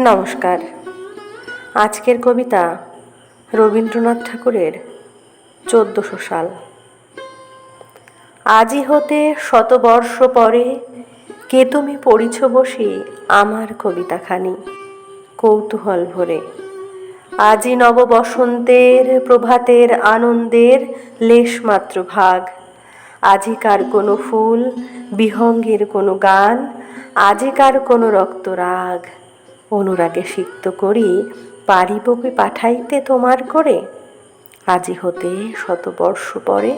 নমস্কার। আজকের কবিতা রবীন্দ্রনাথ ঠাকুরের চোদ্দশো সাল। আজি হতে শতবর্ষ পরে কে তুমি পড়িছ বসি আমার কবিতাখানি। কৌতূহল ভরে। আজি নব বসন্তের প্রভাতের আনন্দের লেশমাত্র ভাগ। আজিকার কোনো ফুল, বিহঙ্গের কোনো গান, আজিকার কোনো রক্তরাগ অনুরাগে সিক্ত করি পারিবকে পাঠাইতে তোমার করে? আজি হতে শতবর্ষ পরে।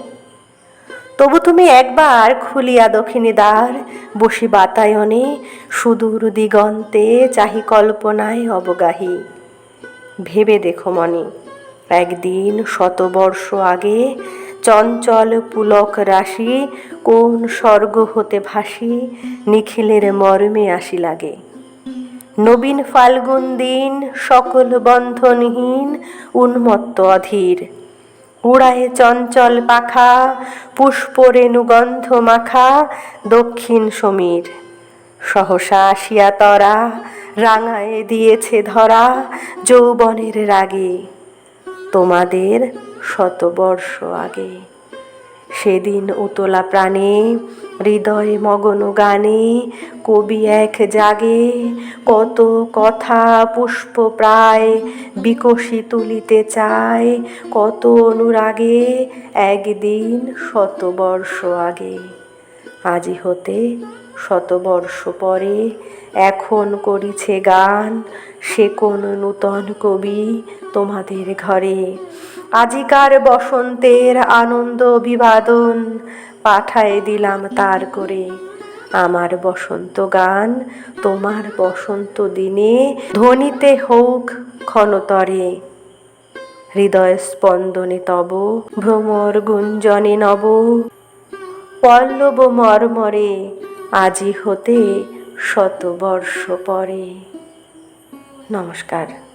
তবু তুমি একবার খুলিয়া দক্ষিণী দ্বার, বসি বাতায়নে সুদূর দিগন্তে চাহি কল্পনায় অবগাহী। ভেবে দেখো মনে একদিন শতবর্ষ আগে চঞ্চল পুলক রাশি কোন স্বর্গ হতে ভাসি, নিখিলের মর্মে আসি লাগে নবীন ফাল্গুন দিন, সকল বন্ধনহীন, উন্মত্ত অধীর। উড়ায়ে চঞ্চল পাখা, পুষ্প রেণুগন্ধ মাখা, দক্ষিণ সমীর। সহসা আসিয়া তরা, রাঙায়ে দিয়েছে ধরা, যৌবনের রাগে। তোমাদের শতবর্ষ আগে। সেদিন উতলা প্রাণে, হৃদয়ে মগন গানে, কবি এক জাগে, কত কথা পুষ্প প্রায় বিকশি তুলিতে চায়, কত অনুরাগে একদিন শতবর্ষ আগে। আজি হতে শতবর্ষ পরে এখন করিছে গান, সে কোন নূতন কবি তোমাদের ঘরে। আজিকার বসন্তের আনন্দ অভিবাদন পাঠায় দিলাম তার করে। আমার বসন্ত গান তোমার বসন্ত দিনে ধ্বনিতে হোক ক্ষণতরে। হৃদয় স্পন্দনে তব ভ্রমর গুঞ্জনে নব। পল্লব মর্মরে আজি হতে শতবর্ষ পরে। নমস্কার।